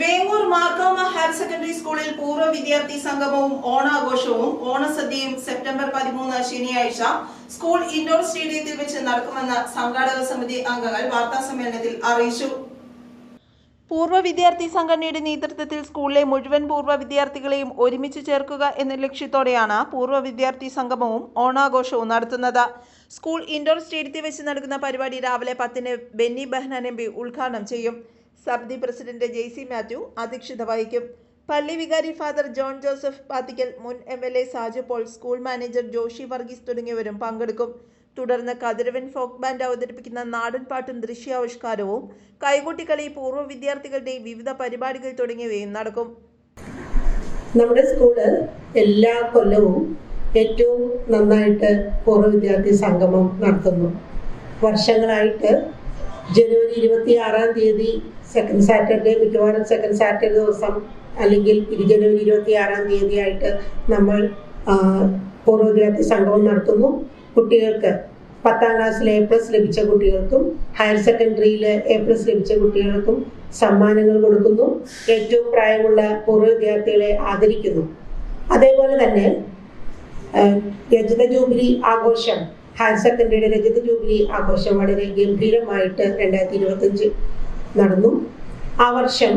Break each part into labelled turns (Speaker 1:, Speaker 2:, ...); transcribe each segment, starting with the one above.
Speaker 1: Vengoor Marthoma higher secondary സ്കൂളിൽ പൂർവ വിദ്യാർത്ഥി സംഗമവും ഓണാഘോഷവും ഓണസദ്യയും സെപ്റ്റംബർ പതിമൂന്ന് ശനിയാഴ്ച സ്കൂൾ ഇൻഡോർ സ്റ്റേഡിയത്തിൽ വെച്ച് നടക്കുമെന്ന് സംഘാടക സമിതി അംഗങ്ങൾ വാർത്താ സമ്മേളനത്തിൽ അറിയിച്ചു. പൂർവ വിദ്യാർത്ഥി സംഘടനയുടെ നേതൃത്വത്തിൽ സ്കൂളിലെ മുഴുവൻ പൂർവ വിദ്യാർത്ഥികളെയും ഒരുമിച്ച് ചേർക്കുക എന്ന ലക്ഷ്യത്തോടെയാണ് പൂർവ വിദ്യാർത്ഥി സംഗമവും ഓണാഘോഷവും നടത്തുന്നത്. സ്കൂൾ ഇൻഡോർ സ്റ്റേഡിയത്തിൽ വെച്ച് നടക്കുന്ന പരിപാടി രാവിലെ പത്തിന് ബെന്നി ബെഹ്നാൻ എം ഉദ്ഘാടനം ചെയ്യും. സമിതി പ്രസിഡന്റ് ജെയ്സി മാത്യു അധ്യക്ഷത വഹിക്കും. പള്ളി വികാരി ഫാദർ ജോൺ ജോസഫ് പാത്തിക്കൽ മുൻ M L A Saju Paul school manager Joshy Varghese തുടങ്ങിയവരും പങ്കെടുക്കും. തുടർന്ന് കതിരവൻ ഫോക്ക് ബാൻഡ് അവതരിപ്പിക്കുന്ന നാടൻ പാട്ടും ദൃശ്യാവിഷ്കാരവും കൈകൊട്ടിക്കളി പൂർവ വിദ്യാർത്ഥികളുടെ വിവിധ പരിപാടികൾ തുടങ്ങിയവയും നടക്കും.
Speaker 2: നമ്മുടെ സ്കൂൾ എല്ലാ കൊല്ലവും ഏറ്റവും നന്നായിട്ട് പൂർവ വിദ്യാർത്ഥി സംഗമം നടത്തുന്നു. വർഷങ്ങളായിട്ട് ജനുവരി ഇരുപത്തി ആറാം തീയതി സെക്കൻഡ് സാറ്റർഡേ മിക്കവാറും സെക്കൻഡ് സാറ്റർഡേ ദിവസം അല്ലെങ്കിൽ ജനുവരി ഇരുപത്തി ആറാം തീയതി ആയിട്ട് നമ്മൾ പൂർവവിദ്യാർത്ഥി പൂർവ വിദ്യാർത്ഥി സംഗമം നടത്തുന്നു. കുട്ടികൾക്ക് പത്താം ക്ലാസ്സിൽ എ പ്ലസ് ലഭിച്ച കുട്ടികൾക്കും ഹയർ സെക്കൻഡറിയിൽ എ പ്ലസ് ലഭിച്ച കുട്ടികൾക്കും സമ്മാനങ്ങൾ കൊടുക്കുന്നു. ഏറ്റവും പ്രായമുള്ള പൂർവ വിദ്യാർത്ഥികളെ ആദരിക്കുന്നു. അതേപോലെ തന്നെ രജത ജൂബിലി ആഘോഷം. ഹയർ സെക്കൻഡറിയുടെ രജത ജൂബിലി ആഘോഷം വളരെ ഗംഭീരമായിട്ട് രണ്ടായിരത്തി ഇരുപത്തഞ്ച് നടന്നു. ആ വർഷം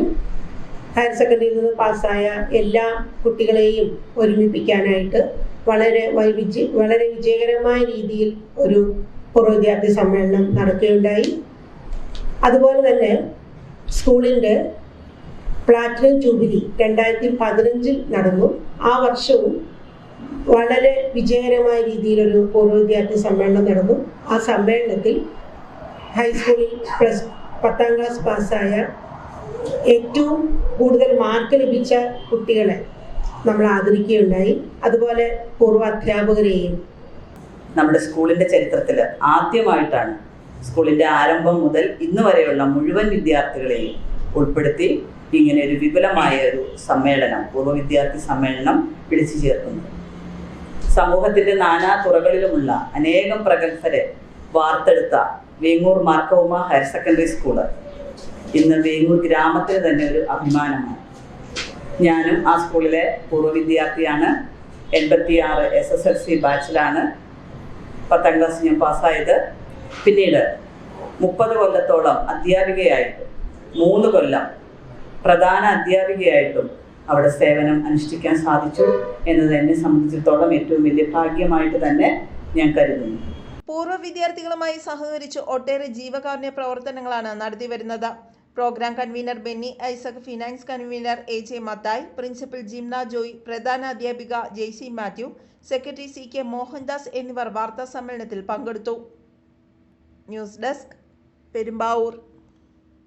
Speaker 2: ഹയർ സെക്കൻഡറിയിൽ നിന്ന് പാസ്സായ എല്ലാ കുട്ടികളെയും ഒരുമിപ്പിക്കാനായിട്ട് വളരെ വൈവിധ്യ വളരെ വിജയകരമായ രീതിയിൽ ഒരു പൂർവ വിദ്യാർത്ഥി സമ്മേളനം നടക്കുകയുണ്ടായി. അതുപോലെ തന്നെ സ്കൂളിന്റെ പ്ലാറ്റിനം ജൂബിലി രണ്ടായിരത്തി പതിനഞ്ചിൽ നടന്നു. ആ വർഷവും വളരെ വിജയകരമായ രീതിയിലൊരു പൂർവ വിദ്യാർത്ഥി സമ്മേളനം നടന്നു. ആ സമ്മേളനത്തിൽ ഹൈസ്കൂളിൽ പ്ലസ് പത്താം ക്ലാസ് പാസ്സായ ഏറ്റവും കൂടുതൽ മാർക്ക് ലഭിച്ച കുട്ടികളെ നമ്മൾ ആദരിക്കുകയുണ്ടായി. അതുപോലെ പൂർവ അധ്യാപകരെയും.
Speaker 3: നമ്മുടെ സ്കൂളിന്റെ ചരിത്രത്തിൽ ആദ്യമായിട്ടാണ് സ്കൂളിന്റെ ആരംഭം മുതൽ ഇന്ന് വരെയുള്ള മുഴുവൻ വിദ്യാർത്ഥികളെയും ഉൾപ്പെടുത്തി ഇങ്ങനെ ഒരു വിപുലമായ ഒരു സമ്മേളനം പൂർവ വിദ്യാർത്ഥി സമ്മേളനം വിളിച്ചു ചേർക്കുന്നത് സമൂഹത്തിന്റെ നാനാ തുറകളിലുമുള്ള അനേകം പ്രഗത്ഭരെ വാർത്തെടുത്ത വേങ്ങൂർ മാർക്കവുമ ഹയർ സെക്കൻഡറി സ്കൂൾ. ഇന്ന് വേങ്ങൂർ ഗ്രാമത്തിന് തന്നെ ഒരു അഭിമാനമാണ്. ഞാനും ആ സ്കൂളിലെ പൂർവ വിദ്യാർത്ഥിയാണ്. എൺപത്തിയാറ് എസ് എസ് എൽ സി ബാച്ചിലാണ്. പത്താം ക്ലാസ് ഞാൻ പാസ്സായത്. പിന്നീട് മുപ്പത് കൊല്ലത്തോളം അധ്യാപികയായിട്ടും മൂന്ന് കൊല്ലം പ്രധാന അധ്യാപികയായിട്ടും അവിടെ സേവനം അനുഷ്ഠിക്കാൻ സാധിച്ചു എന്നത് എന്നെ സംബന്ധിച്ചിടത്തോളം ഏറ്റവും വലിയ ഭാഗ്യമായിട്ട് തന്നെ ഞാൻ കരുതുന്നു.
Speaker 1: പൂർവ വിദ്യാർത്ഥികളുമായി സഹകരിച്ച് ഒട്ടേറെ ജീവകാരുണ്യ പ്രവർത്തനങ്ങളാണ് നടത്തിവരുന്നത് programme convener Benny Isaac finance convener A J Mathai principal Jimna Joy പ്രധാന അധ്യാപിക Jaicy Mathew secretary C K Mohandas എന്നിവർ വാർത്താ സമ്മേളനത്തിൽ പങ്കെടുത്തു. News desk Perumbavoor.